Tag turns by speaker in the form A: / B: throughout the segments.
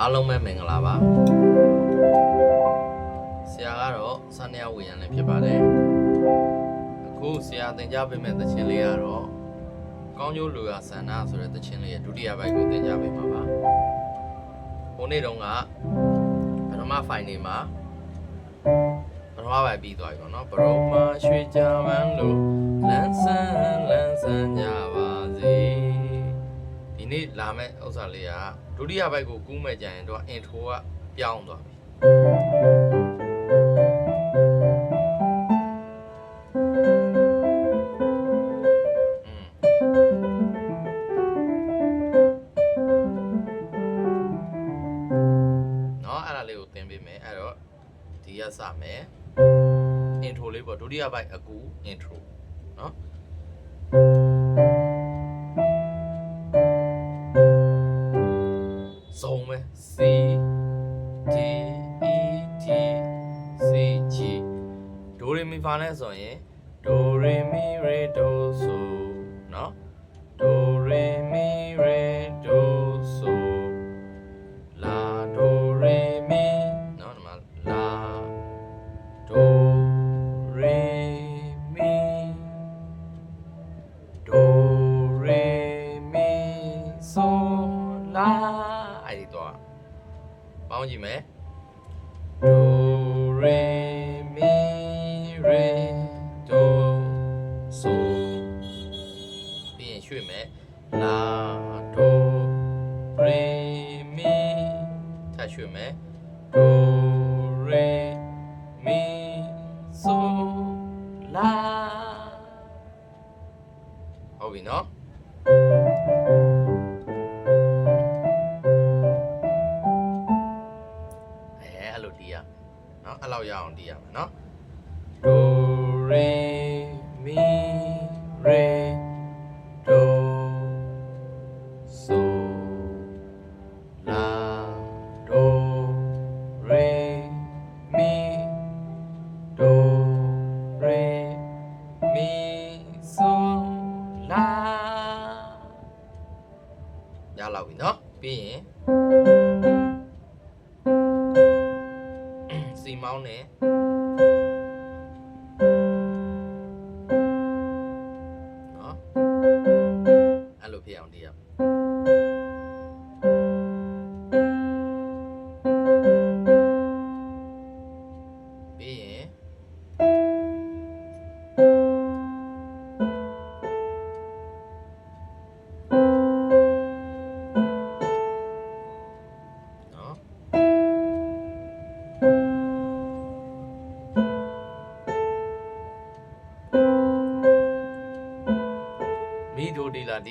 A: အားလုံးပဲမင်္ဂလာပါဆရာကတော့စနေရဝေရန်လည်းဖြစ်ပါတယ်အခုဆရာသင်ကြားပေးမယ့်သချင်းလေးကတော့ကောင်းကျိုးလူရဆန္ဒဆိုတဲ့သချင်းလေးရဲ့ဒုတိယပိုင်းကိုသင်ကြားပေးမှာပါခုနေ့တုန်းကပထမဖိုင်နေမှာပထမပိုင်းပြီးသွားပြီပေါ့နော်ဘရုံမရွှေကြမ်းမ်းလို့လန်းဆန်းလန်းဆန်းကြပါစေဒီ နေ့လာမဲ့ဥစ္စာလေးကဒုတိယဘိုက်ကိုကူးမဲ့ကြရင်တော့ intro ကပြောင်းသွားပြီလေးကိုသင်ပေးမယ်အဲ့တော့ဒီရစမယ် intro လေးပေါ့ဒုတိယဘိုက်အကူ intro ဒိုရီမီဖာနဲ့ဆိုရင်ဒိုရီမီရေဒိုဆိုเนาะဒိုရီမီရေဒိုဆိုလာဒိုရီမီเนาะဒီမှာလာဒိုရီမီဒိုရီမီဆိုလာအဲ့ဒီတော့ပေါင်းကြည့်မယ်ဒိုရီ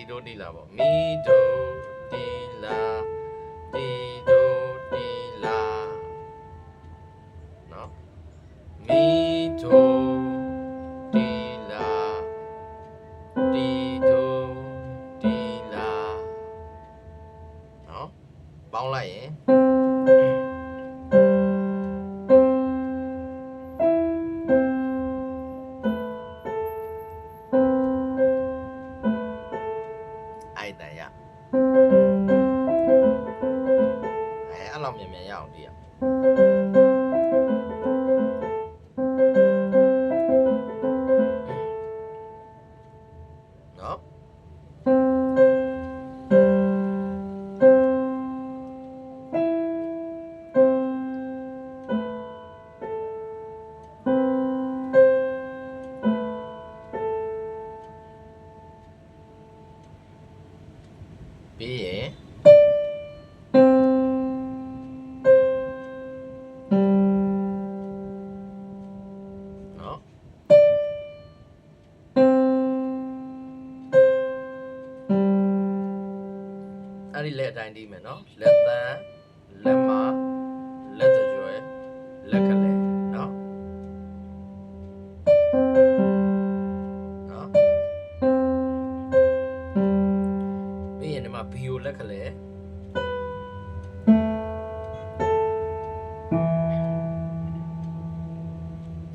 A: ဒိုဒီလာဒီဒိုဒီလာ အဲ့တန်ရအဲအဲ့လောက်မြန်မြန်ရအောင်တည်ရ အဲ့ဒီလက်အတိုင်းတီးမယ်နော်လက်သန်းလက်မလက်တကြွယ်လက်ကလေးနော်နော်ပြီးရင်ဒီမှာဘီယိုလက်ကလေး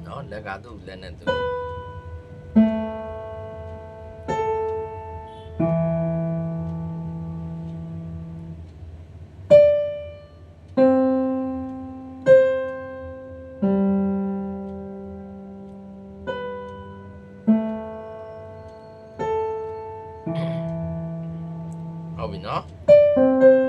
A: နော်လက်ကသူ့လက်နဲ့သူ ဟုတ်ပြီနော်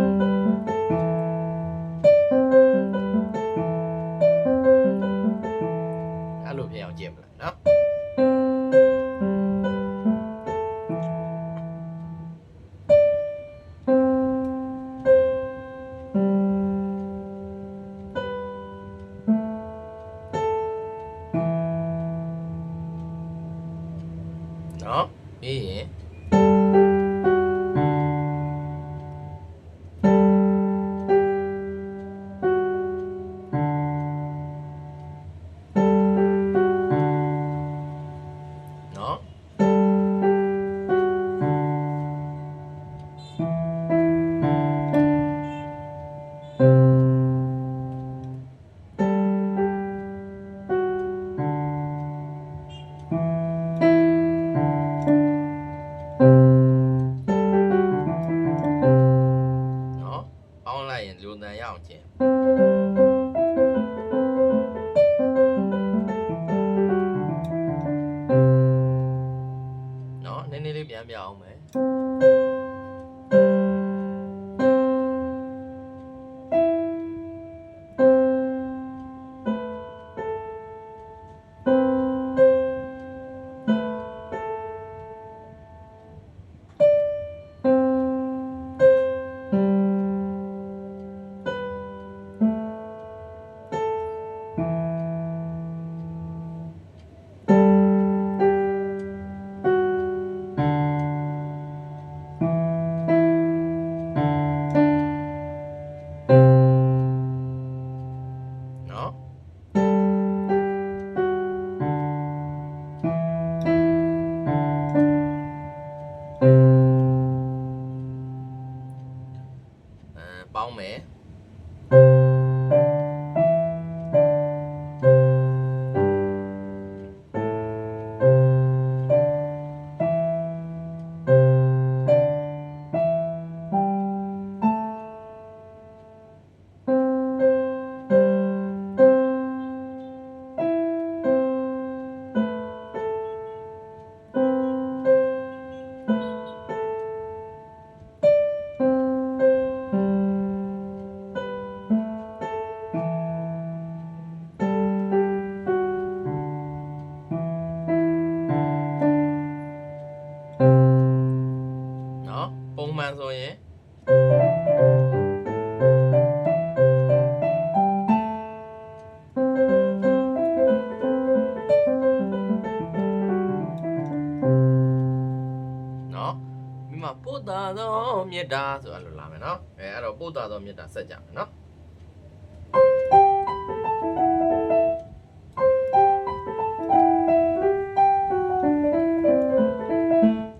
A: မိမပို့တာသောမေတ္တာဆိုအဲ့လိုလာမယ်နော်အဲအဲ့တော့ပို့တာသောမေတ္တာဆက်ကြမယ်နော်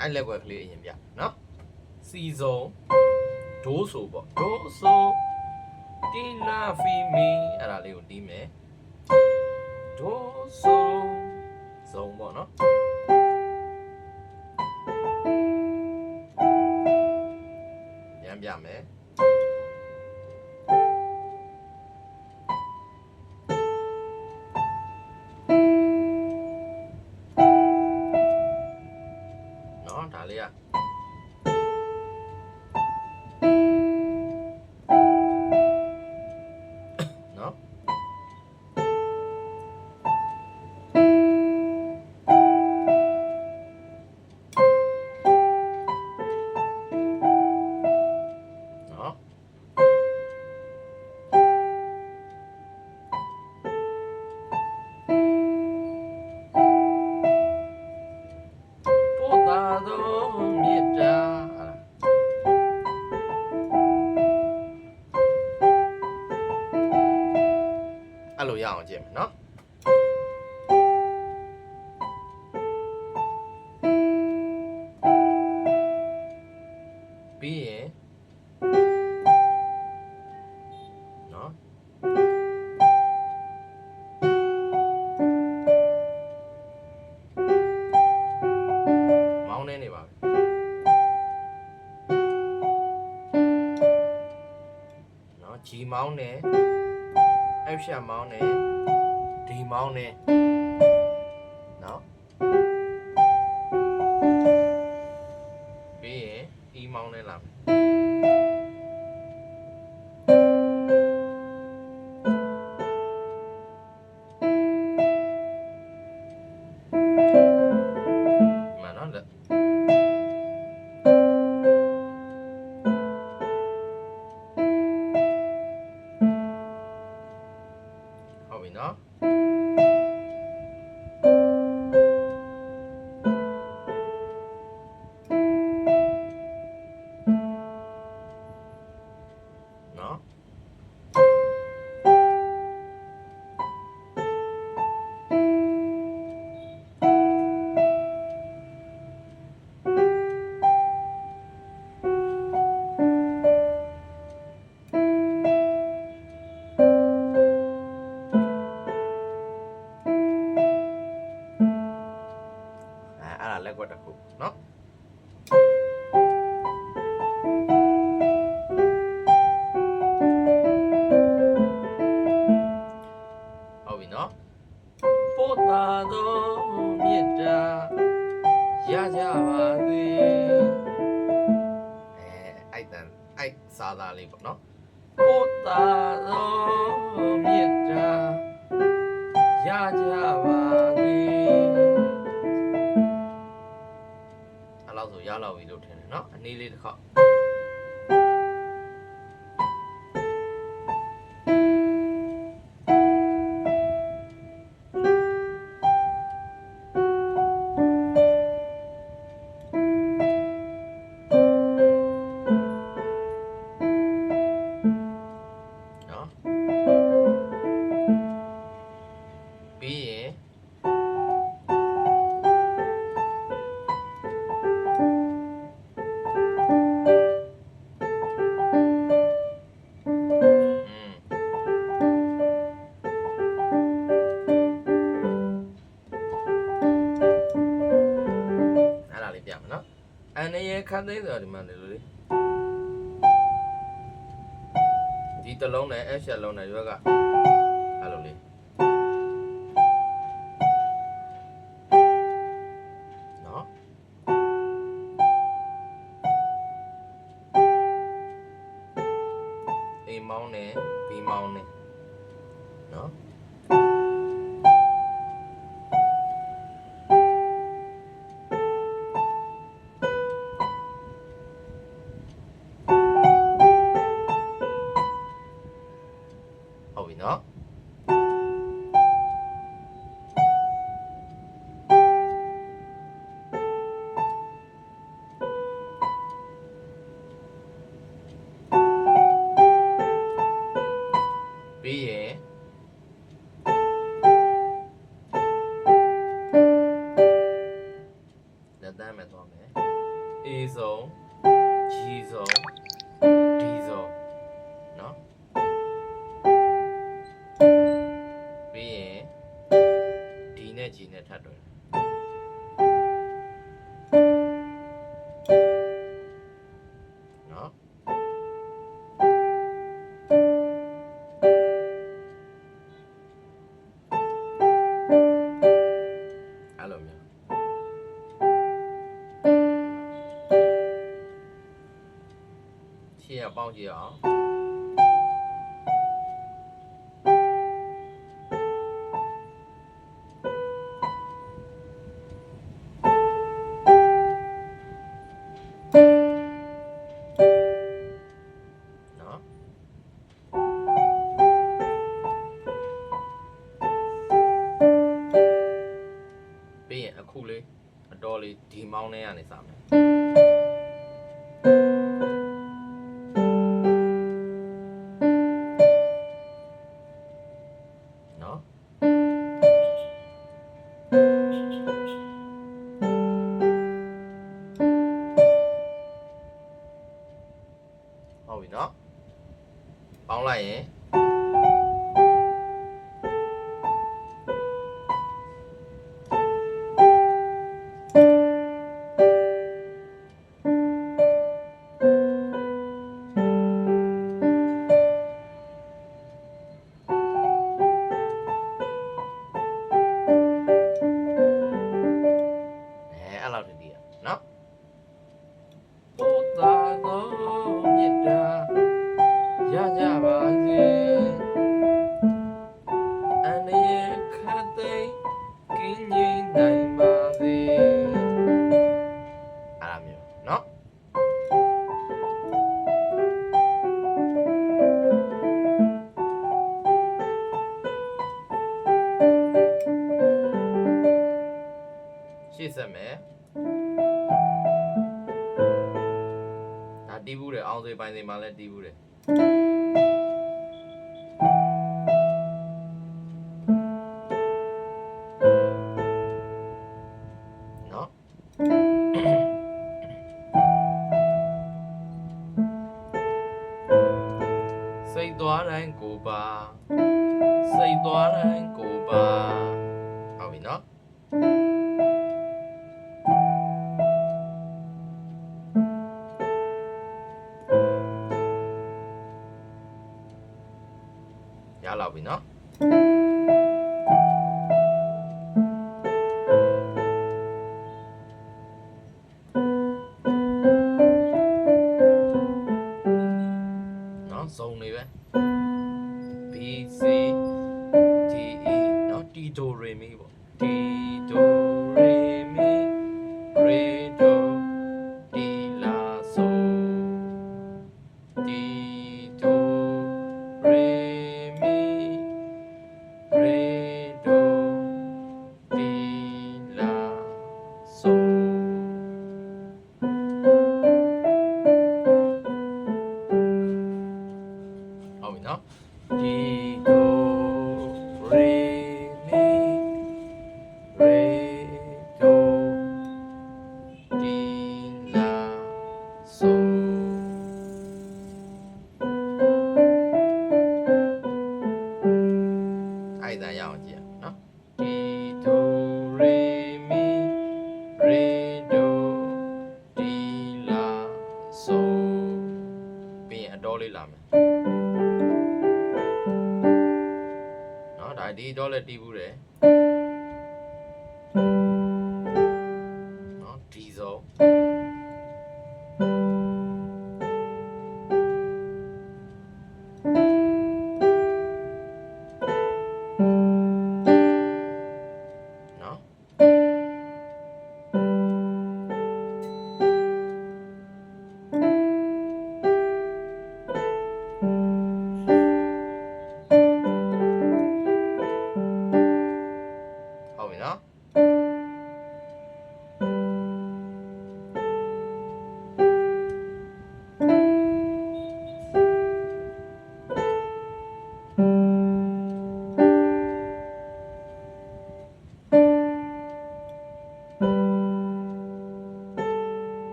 A: အဲ့လက်ွက်ကလေးအရင်ပြနော်စီစုံဒိုးဆိုပေါ့ဒိုးဆိုတီလာဖီမီအဲ့ဒါလေးကိုတီးမယ်ဒိုးဆိုစုံပေါ့နော် မယ်နော်ဒါလေးอ่ะ အဲ့လိုရအောင်ကြည့်မယ်နော်ပြီးရင်နော်မောင်းနေနေပါပြီနော် G မောင်းနေ F ရှာမောင်းနေ D ကွက်တစ်ခုเนาะ န်းသိန်းဆိုတာဒီမှာလေလို့လေဒီတလုံးနဲ့အဲ့ချက်လုံးနဲ့ရွက်က သွားမယ် A ဆုံး G ဆုံး D ဆုံးเนาะပြီးရင် D နဲ့ G နဲ့ထပ်တွဲတယ် ဒီမောင်းထဲကနေစမယ် ဆက်မယ်ဒါတီးဘူးတယ်အောင်စေပိုင်းစေမှာလည်းတီးဘူးတယ်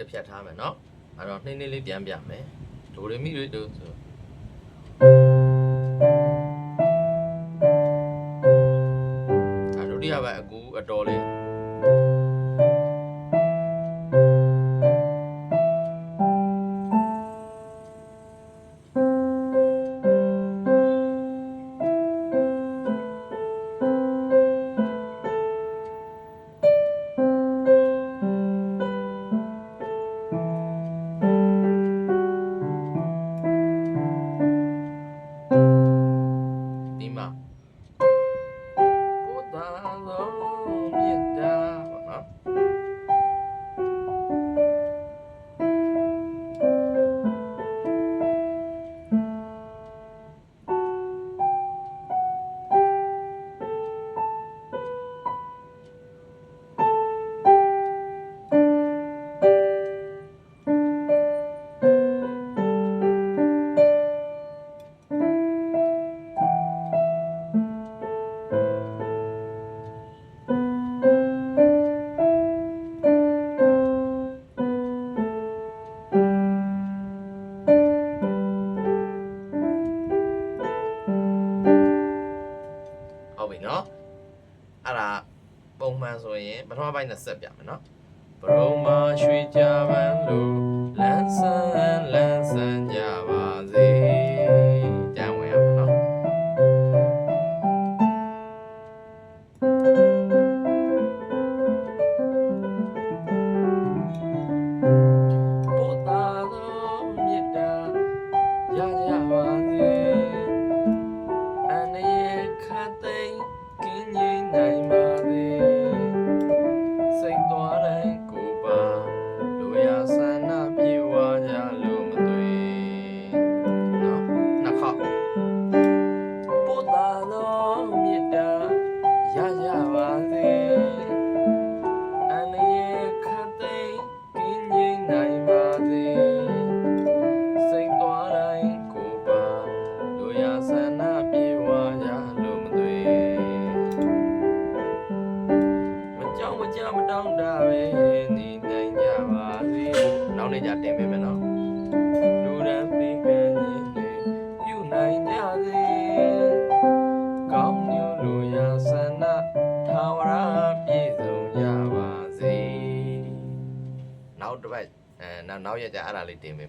A: တစ်ဖြတ်ထားမယ်เนาะအဲ့တော့နှင်းနှင်းလေးပြန်ပြမယ်ဒိုရီမီတွေတို့ဆို ပထမပိုင်းနဲ့ဆက်ပြမယ်နော်ဘရုံမရွှေကြပန်းလိုလမ်းဆန်း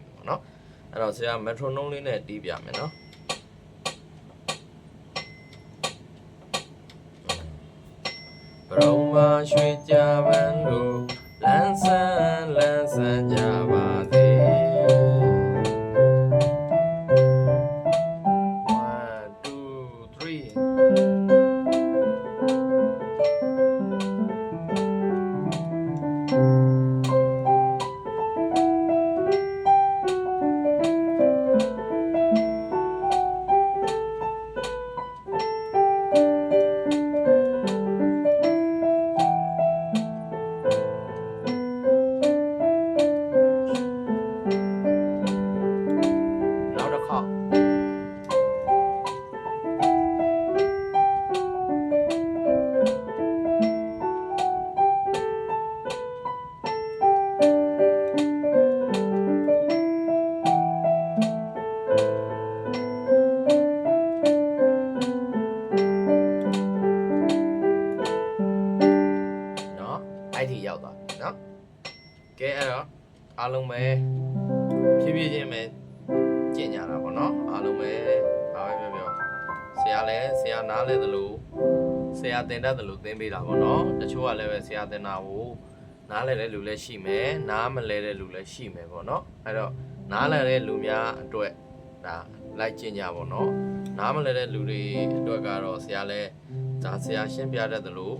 A: ပေးမယ်ပေါ့နော်အဲ့တော့ဆရာမက်ထရိုနိုးလေးနဲ့တီးပြမယ်နော်ပရုံမာရွှေကြပန်းတို့လန်းဆန်းလန်း င်တတ်သလိုသင်ပေးတာပေါ့နော်တချို့ကလည်းပဲဆရာတင်တာကိုနားလဲတဲ့လူလည်းရှိမယ်နားမလဲတဲ့လူလည်းရှိမယ်ပေါ့နော်အဲ့တော့နားလဲတဲ့လူများအတွက်ဒါလိုက်ကျင့်ကြပေါ့နော်နားမလဲတဲ့လူတွေအတွက်ကတော့ဆရာလည်းဒါဆရာရှင်းပြတတ်သလို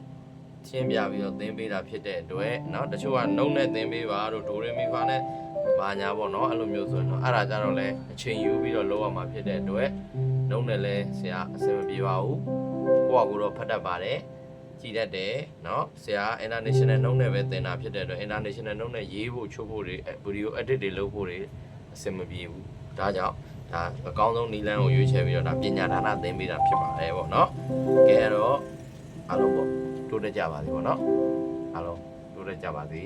A: ရှင်းပြပြီးတော့သင်ပေးတာဖြစ်တဲ့အတွက်เนาะတချို့ကနှုတ်နဲ့သင်ပေးပါတို့ဒိုရေမီဖာနဲ့ ဘာညာပေါ့နော်အဲ့လိုမျိုးဆိုရင်တော့အဲ့ဒါကြတော့လဲအချိန်ယူပြီးတော့လုပ်ရမှာဖြစ်တဲ့အတွက်နှုံးနဲ့လဲဆရာအဆင်မပြေပါဘူးကိုယ့်အကူတော့ဖတ်တတ်ပါတယ် ကြည်တတ်တယ်เนาะဆရာ international နှုံးနဲ့ပဲသင်တာဖြစ်တဲ့အတွက် international နှုံးနဲ့ရေးဖို့ချိုးဖို့တွေဗီဒီယို edit တွေလုပ်ဖို့တွေအဆင်မပြေဘူးဒါကြောင့်ဒါအကောင်းဆုံးနီလန်းကိုရွေးချယ်ပြီးတော့ဒါပညာဒါနသင်ပေးတာဖြစ်ပါတယ်ပေါ့နော်ကဲအဲ့တော့အားလုံးပေါ့တိုးတက်ကြပါစေပေါ့နော်အားလုံးတိုးတက်ကြပါစေ